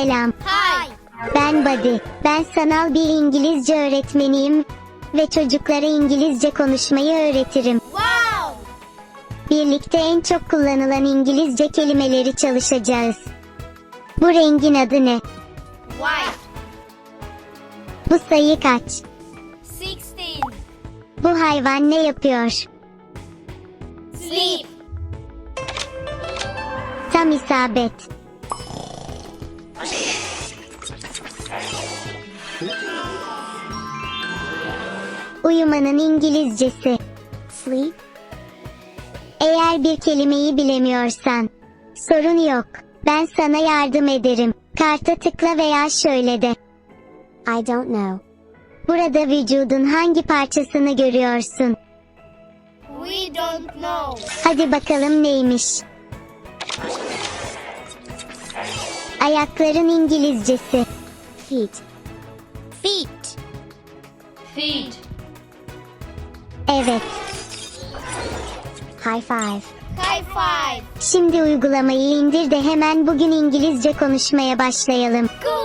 Selam. Hi. Ben Buddy. Ben sanal bir İngilizce öğretmeniyim ve çocuklara İngilizce konuşmayı öğretirim. Wow. Birlikte en çok kullanılan İngilizce kelimeleri çalışacağız. Bu rengin adı ne? White. Bu sayı kaç? 16. Bu hayvan ne yapıyor? Sleep. Tam isabet. Uyumanın İngilizcesi. Sleep. Eğer bir kelimeyi bilemiyorsan, sorun yok. Ben sana yardım ederim. Karta tıkla veya şöyle de. I don't know. Burada vücudun hangi parçasını görüyorsun? We don't know. Hadi bakalım neymiş? Ayakların İngilizcesi. Feet. Feet. Feet. Evet. High five. High five. Şimdi uygulamayı indir de hemen bugün İngilizce konuşmaya başlayalım. Cool.